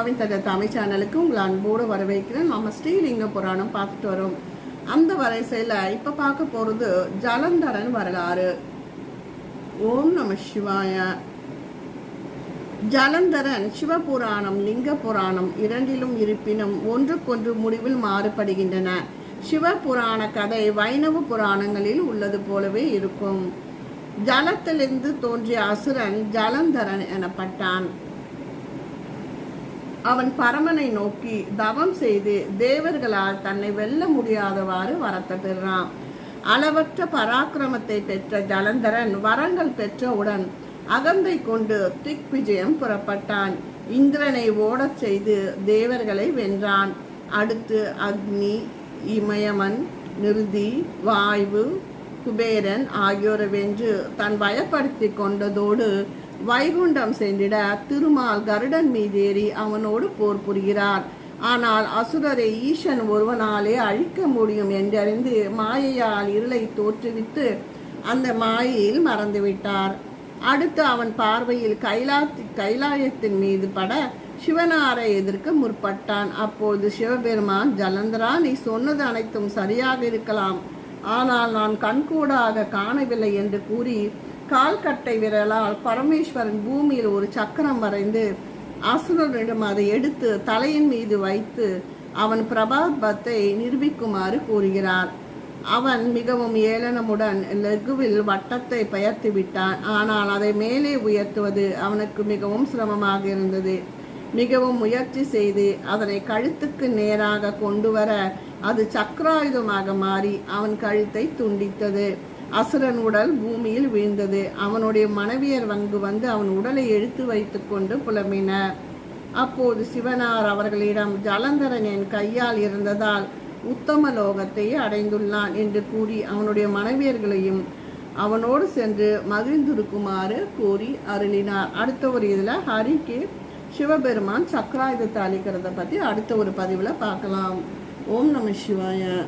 அம்மாவின் தக தமிழ் சேனலுக்கு உங்களை அன்போடு வரவேற்கிறேன். நம்ம ஸ்ரீலிங்க புராணம் பார்த்துட்டு வரோம். அந்த வரிசையில் இப்போ பார்க்க போகிறது ஜலந்தரன் வரலாறு. ஓம் நம சிவாய. ஜலந்தரன் சிவபுராணம் லிங்க புராணம் இரண்டிலும் இருப்பினும் ஒன்றுக்கொன்று முடிவில் மாறுபடுகின்றன. சிவபுராண கதை வைணவ புராணங்களில் உள்ளது போலவே இருக்கும். ஜலத்திலிருந்து தோன்றிய அசுரன் ஜலந்தரன் எனப்பட்டான். அவன் பரமனை நோக்கி தவம் செய்து தேவர்களால் தன்னை வெல்ல முடியாதவாறு வரத்த பெறான் அளவற்ற பராக்கிரமத்தை பெற்ற ஜலந்தரன் வரங்கள் பெற்றவுடன் அகந்தை கொண்டு திக் விஜயம் புறப்பட்டான். இந்திரனை ஓடச் செய்து தேவர்களை வென்றான். அடுத்து அக்னி இமயமன் நிருதி வாய்வு குபேரன் ஆகியோரை வென்று தன் வயப்படுத்தி கொண்டதோடு வைகுண்டம் சென்றிட திருமால் கருடன் மீதேறி அவனோடு போர் புரிகிறார். ஆனால் அசுரரை ஈசன் ஒருவனாலே அழிக்க முடியும் என்றறிந்து மாயையால் இருளை தோற்றுவித்து அந்த மாயையில் மறந்துவிட்டார். அடுத்து அவன் பார்வையில் கைலாத்தி கைலாயத்தின் மீது பட சிவனாரை எதிர்க்க முற்பட்டான். அப்போது சிவபெருமான் ஜலந்தரா நீ சொன்னது அனைத்தும் சரியாக இருக்கலாம். ஆனால் நான் கண்கூடாக காணவில்லை என்று கூறி கால்கட்டை விரலால் பரமேஸ்வரன் பூமியில் ஒரு சக்கரம் வரைந்து அசுரனிடம் அதை எடுத்து தலையின் மீது வைத்து அவன் பிரபாபத்தை நிரூபிக்குமாறு கூறுகிறார். அவன் மிகவும் ஏளனமுடன் லெகுவில் வட்டத்தை பெயர்த்து விட்டான். ஆனால் அதை மேலே உயர்த்துவது அவனுக்கு மிகவும் சிரமமாக இருந்தது. மிகவும் முயற்சி செய்து அதனை கழுத்துக்கு நேராக கொண்டு வர அது சக்கராயுதமாக மாறி அவன் கழுத்தை துண்டித்தது. அசுரன் உடல் பூமியில் வீழ்ந்தது. அவனுடைய மனைவியர் வங்கு வந்து அவன் உடலை எழுத்து வைத்துக்கொண்டு புலம்பினர். அப்போது சிவனார் அவர்களிடம் ஜலந்தரன் என் கையால் இருந்ததால் உத்தம லோகத்தை அடைந்துள்ளான் என்று கூறி அவனுடைய மனைவியர்களையும் அவனோடு சென்று மகிழ்ந்திருக்குமாறு கூறி அருளினார். அடுத்த ஒரு இதில் ஹரிக்கு சிவபெருமான் சக்கராயுதத்தை அளிக்கிறத பற்றி அடுத்த ஒரு பதிவில் பார்க்கலாம். ஓம் நம சிவாய.